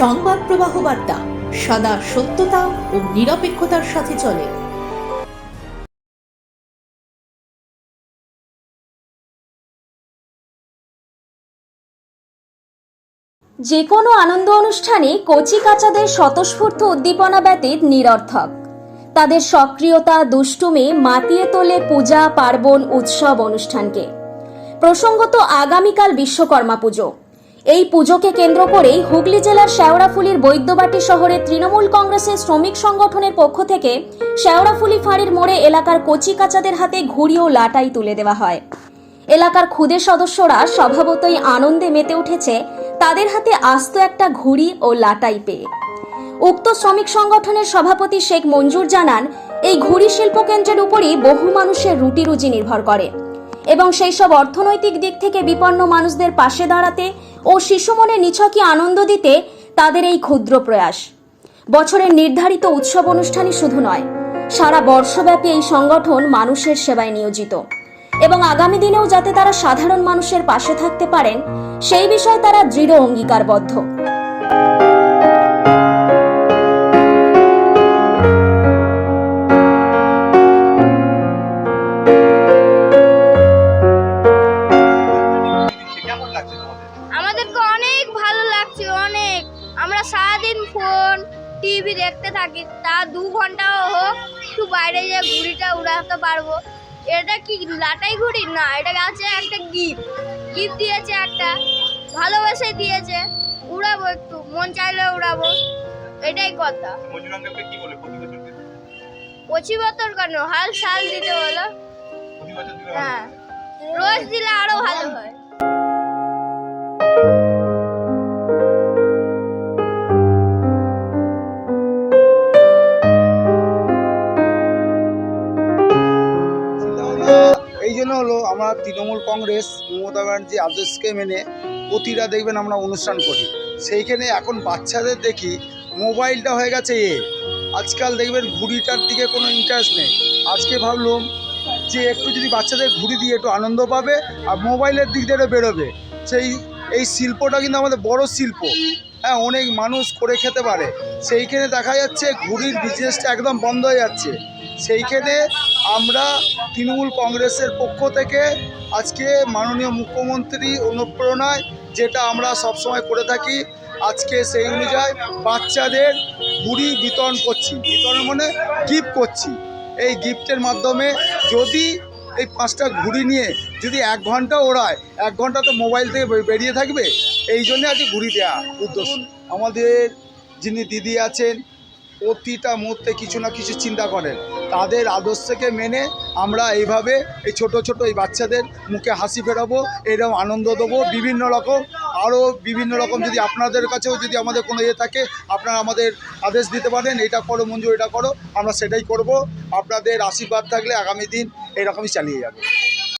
সংবাদ প্রবাহ বার্তা, সদা সত্যতা ও নিরপেক্ষতার সাথে চলে। যে কোনো আনন্দ অনুষ্ঠানে কচি কাচাদের স্বতঃস্ফূর্ত উদ্দীপনা ব্যতীত নিরর্থক। তাদের সক্রিয়তা, দুষ্টুমে মাতিয়ে তোলে পূজা, পার্বণ, উৎসব অনুষ্ঠানকে। প্রসঙ্গত আগামীকাল বিশ্বকর্মা পুজো। এই পুজোকে কেন্দ্র করেই হুগলি জেলার শেওড়াফুলির বৈদ্যবাটি শহরে তৃণমূল কংগ্রেসের শ্রমিক সংগঠনের পক্ষ থেকে শেওড়াফুলি ফাঁড়ির মোড়ে এলাকার কচি কাচাদের হাতে ঘুড়ি ও লাটাই তুলে দেওয়া হয়। এলাকার ক্ষুদে সদস্যরা স্বভাবতই আনন্দে মেতে উঠেছে, তাদের হাতে আস্ত একটা ঘুড়ি ও লাটাই পেয়ে। উক্ত শ্রমিক সংগঠনের সভাপতি শেখ মঞ্জুর জানান, এই ঘুড়ি শিল্প কেন্দ্রের উপরই বহু মানুষের রুটি রুজি নির্ভর করে। এবং সেই সব অর্থনৈতিক দিক থেকে বিপন্ন মানুষদের পাশে দাঁড়াতে ও শিশু মনে নিছকই আনন্দ দিতে তাদের এই ক্ষুদ্র প্রয়াস। বছরের নির্ধারিত উৎসব অনুষ্ঠানই শুধু নয়, সারা বর্ষব্যাপী এই সংগঠন মানুষের সেবায় নিয়োজিত। এবং আগামী দিনেও যাতে তারা সাধারণ মানুষের পাশে থাকতে পারেন, সেই বিষয়ে তারা দৃঢ় অঙ্গীকারবদ্ধ। আমরা সারাদিন ফোন টিভি দেখতে থাকি। তা দু ঘন্টাও হোক একটু বাইরে গিয়ে ঘুড়িটা উড়াতে পারব। এটা কি লাটাই ঘুড়ি? না এটা আছে একটা গিফট। গিফট দিয়েছে একটা। ভালোবেসে দিয়েছে। উড়াবো একটু মন চাইলে উড়াবো। এটাই কথা। প্রতি বছর পঁচিশ বছর কেন? হাল সাল দিতে বলো। হ্যাঁ। রোজ দিলে আরও ভালো হয়। এই জন্য হলো আমরা তৃণমূল কংগ্রেস, মমতা ব্যানার্জি আদর্শকে মেনে প্রতিটা দেখবেন আমরা অনুষ্ঠান করি। সেইখানে এখন বাচ্চাদের দেখি মোবাইলটা হয়ে গেছে এ। আজকাল দেখবেন ঘুড়িটার দিকে কোনো ইন্টারেস্ট নেই। আজকে ভাবলাম যে একটু যদি বাচ্চাদের ঘুড়ি দিয়ে একটু আনন্দ পাবে আর মোবাইলের দিক দিয়ে বেরোবে। সেই, এই শিল্পটা কিন্তু আমাদের বড় শিল্প। হ্যাঁ অনেক মানুষ করে খেতে পারে। সেইখানে দেখা যাচ্ছে ঘুড়ির বিজনেসটা একদম বন্ধ হয়ে যাচ্ছে। সেইখানে আমরা তৃণমূল কংগ্রেসের পক্ষ থেকে আজকে মাননীয় মুখ্যমন্ত্রী অনুপ্রেরণায় যেটা আমরা সবসময় করে থাকি, আজকে সেই অনুযায়ী বাচ্চাদের ঘুড়ি বিতরণ করছি। বিতরণ মানে গিফট করছি। এই গিফটের মাধ্যমে যদি এই পাঁচটা ঘুড়ি নিয়ে যদি এক ঘণ্টা ওড়ায়, এক ঘণ্টা তো মোবাইল থেকে বেরিয়ে থাকবে। এই জন্যে আজকে ঘুরি দেওয়া উদ্দেশ্য। আমাদের যিনি দিদি আছেন প্রতিটা মুহূর্তে কিছু না কিছু চিন্তা করেন। তাদের আদর্শকে মেনে আমরা এইভাবে এই ছোট ছোট এই বাচ্চাদের মুখে হাসি ফেরাবো এরকম আনন্দ দেবো বিভিন্ন রকম আরও বিভিন্ন রকম যদি আপনাদের কাছেও যদি আমাদের কোনো ইয়ে থাকে আপনারা আমাদের আদেশ দিতে পারেন এটা করো মঞ্জু এটা করো আমরা সেটাই করব। আপনাদের আশীর্বাদ থাকলে আগামী দিন এরকমই চালিয়ে যাব।